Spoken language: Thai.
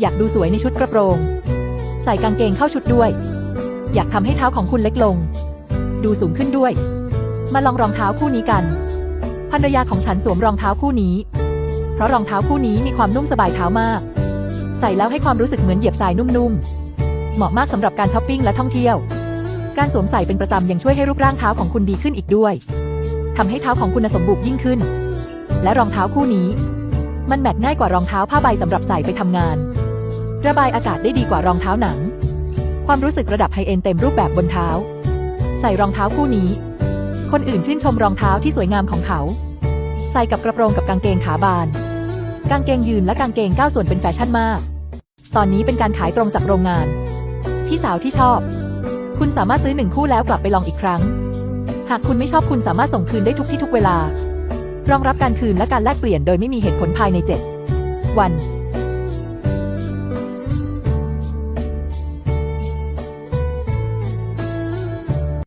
อยากดูสวยในชุดกระโปรง ใส่กางเกงเข้าชุดด้วย อยากทำให้เท้าของคุณเล็กลง ดูสูงขึ้นด้วย มาลองรองเท้าคู่นี้กันภรรยาของฉันสวมรองเท้าคู่นี้ เพราะรองเท้าคู่นี้มีความนุ่มสบายเท้ามาก ใส่แล้วให้ความรู้สึกเหมือนเหยียบทรายนุ่มๆ เหมาะมากสำหรับการช้อปปิ้งและท่องเที่ยว การสวมใส่เป็นประจำยังช่วยให้รูปร่างเท้าของคุณดีขึ้นอีกด้วยทำให้เท้าของคุณสมบูรณ์ยิ่งขึ้น และรองเท้าคู่นี้ มันแมทง่ายกว่ารองเท้าผ้าใบสำหรับใส่ไปทำงาน ระบายอากาศได้ดีกว่ารองเท้าหนัง ความรู้สึกระดับไฮเอ็นเต็มรูปแบบบนเท้า ใส่รองเท้าคู่นี้ คนอื่นชื่นชมรองเท้าที่สวยงามของเขา ใส่กับกระโปรงกับกางเกงขาบาน กางเกงยืนและกางเกงก้าวส่วนเป็นแฟชั่นมาก ตอนนี้เป็นการขายตรงจากโรงงาน พี่สาวที่ชอบ คุณสามารถซื้อหนึ่งคู่แล้วกลับไปลองอีกครั้ง หากคุณไม่ชอบคุณสามารถส่งคืนได้ทุกที่ทุกเวลารองรับการคืนและการแลกเปลี่ยนโดยไม่มีเหตุผลภายใน 7 วัน